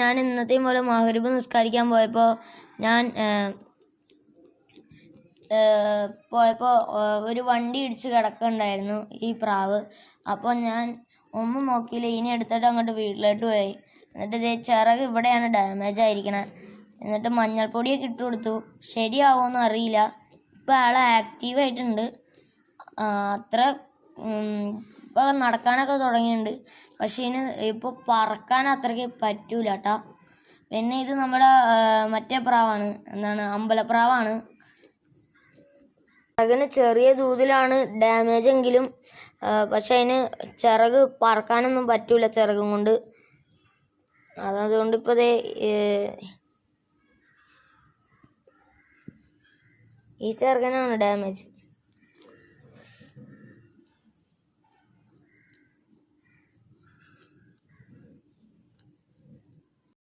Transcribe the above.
ഞാൻ ഇന്നത്തെയും പോലെ മഹരിബ് നിസ്കാരിക്കാൻ പോയപ്പോൾ ഞാൻ പോയപ്പോൾ ഒരു വണ്ടി ഇടിച്ച് കിടക്കുന്നുണ്ടായിരുന്നു ഈ പ്രാവ്. അപ്പോൾ ഞാൻ ഒന്നും നോക്കിയില്ല. ഇനി എടുത്തിട്ട് അങ്ങോട്ട് വീട്ടിലോട്ട് പോയി. എന്നിട്ട് ഇതേ ചിറക് ഇവിടെയാണ് ഡാമേജ് ആയിരിക്കണത് എന്നിട്ട് മഞ്ഞൾപ്പൊടിയൊക്കെ ഇട്ട് കൊടുത്തു. ശരിയാവുമെന്ന് അറിയില്ല. ഇപ്പോൾ ആൾ ആക്റ്റീവായിട്ടുണ്ട് അത്ര ഇപ്പോൾ നടക്കാനൊക്കെ തുടങ്ങിയിട്ടുണ്ട്. പക്ഷേ ഇതിന് ഇപ്പോൾ പറക്കാൻ അത്രയ്ക്ക് പറ്റൂല കേട്ടോ പിന്നെ ഇത് നമ്മുടെ മറ്റേ പ്രാവാണ്. എന്താണ്? അമ്പലപ്രാവാണ്. ചിറകിന് ചെറിയ തോതിലാണ് ഡാമേജ് എങ്കിലും പക്ഷെ അതിന് ചിറക് പറക്കാനൊന്നും പറ്റൂല ചിറകും കൊണ്ട്. അതുകൊണ്ട് ഇപ്പോൾ ഈ ചെറുകനാണ് ഡാമേജ്.